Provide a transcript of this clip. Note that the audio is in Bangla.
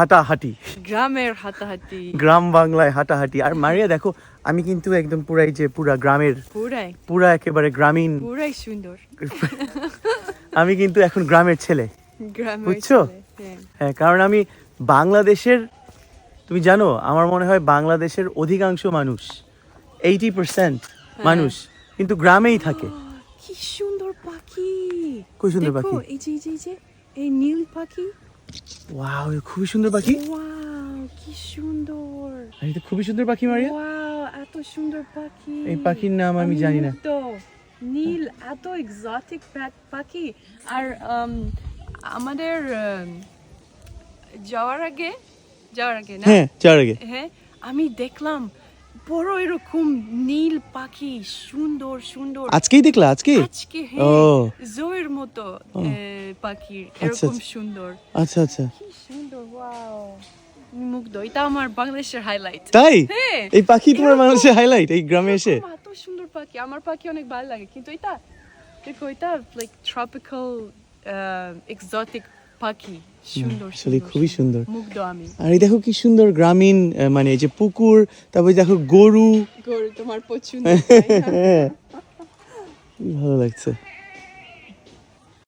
হাঁটাহাঁটি। গ্রামের হাতাহাতি গ্রাম বাংলায় হাঁটাহাঁটি। আর মারিয়া দেখো আমি কিন্তু একদম পুরাই যে পুরা গ্রামের পুরাই। পুরা একেবারে গ্রামীণ। পুরাই সুন্দর। আমি কিন্তু এখন গ্রামের ছেলে। বুঝছ? হ্যাঁ। হ্যাঁ কারণ আমি বাংলাদেশের তুমি জানো আমার মনে হয় বাংলাদেশের অধিকাংশ মানুষ এইটি পার্সেন্ট মানুষ কিন্তু গ্রামেই থাকে। কি সুন্দর পাখি। খুব সুন্দর পাখি। এই যে, এই যে এই নীল পাখি ওয়াও খুবই সুন্দর পাখি। ওয়াও কি সুন্দর। আর এটা খুবই সুন্দর পাখি মারিয়া। ওয়াও এত সুন্দর পাখি। এই পাখির নাম আমি জানি না। মুগ্ধ। নীল এত এক্সোটিক পাখি। আর আমাদের যাওয়ার আগে যাওয়ার আগে না? হ্যাঁ যাওয়ার আগে। হ্যাঁ আমি দেখলাম বড় এরকম নীল পাখি সুন্দর সুন্দর। আজকেই দেখলা আজকে? আজকে ও। হ্যাঁ জোয়ের মতো পাখির আচ্ছা, এরকম আচ্ছা। সুন্দর। আচ্ছা আচ্ছা। কি সুন্দর ওয়াও। মুগ্ধ এটা আমার বাংলাদেশের হাইলাইট তাই? হ্যাঁ এই পাখি তোমার মানুষের হাইলাইট এই গ্রামে এসে? এত সুন্দর পাখি আমার পাখি অনেক ভালো লাগে কিন্তু এটা দেখো এটা লাইক ট্রপিক্যাল এক্সোটিক পাখি সুন্দর আসলে খুবই সুন্দর। মুগ্ধ আমি। আর এই দেখো কি সুন্দর গ্রামীণ আহ, মানে এই যে পুকুর তারপরে দেখো গরু। গরু তোমার পছন্দ না? হ্যাঁ ভালো লাগছে।